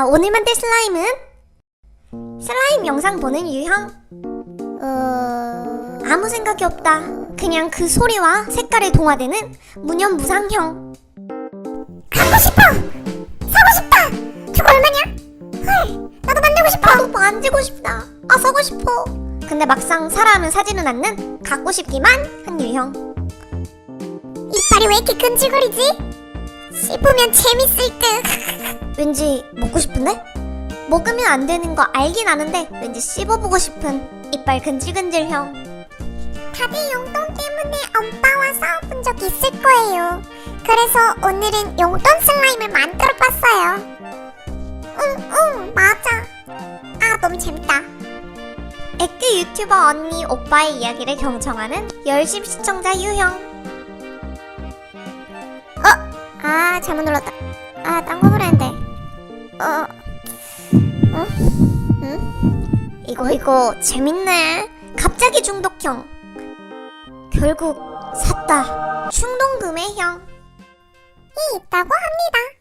자, 오늘 만들 슬라임은 슬라임 영상 보는 유형. 어... 아무 생각이 없다. 그냥 그 소리와 색깔에 동화되는 무념무상형. 갖고 싶어. 사고 싶다. 저거 얼마냐? 헐, 나도 만들고 싶어. 나도 만지고 싶다. 아, 사고 싶어. 근데 막상 사라 하면 사지는 않는 갖고 싶기만 한 유형. 이빨이 왜 이렇게 끈질거리지? 씹으면 재밌을 듯. 왠지 먹고 싶은데? 먹으면 안 되는 거 알긴 아는데 왠지 씹어보고 싶은 이빨 근질근질형. 다들 용돈 때문에 엄마와 싸워본 적 있을 거예요. 그래서 오늘은 용돈 슬라임을 만들어 봤어요. 응, 응, 맞아. 아, 너무 재밌다. 에크 유튜버 언니, 오빠의 이야기를 경청하는 열심 시청자 유형. 어? 아, 잘못 눌렀다. 아, 딴거 보려는데. 어, 어? 응? 이거, 이거, 재밌네. 갑자기 중독형. 결국, 샀다. 충동 구매형. 이 있다고 합니다.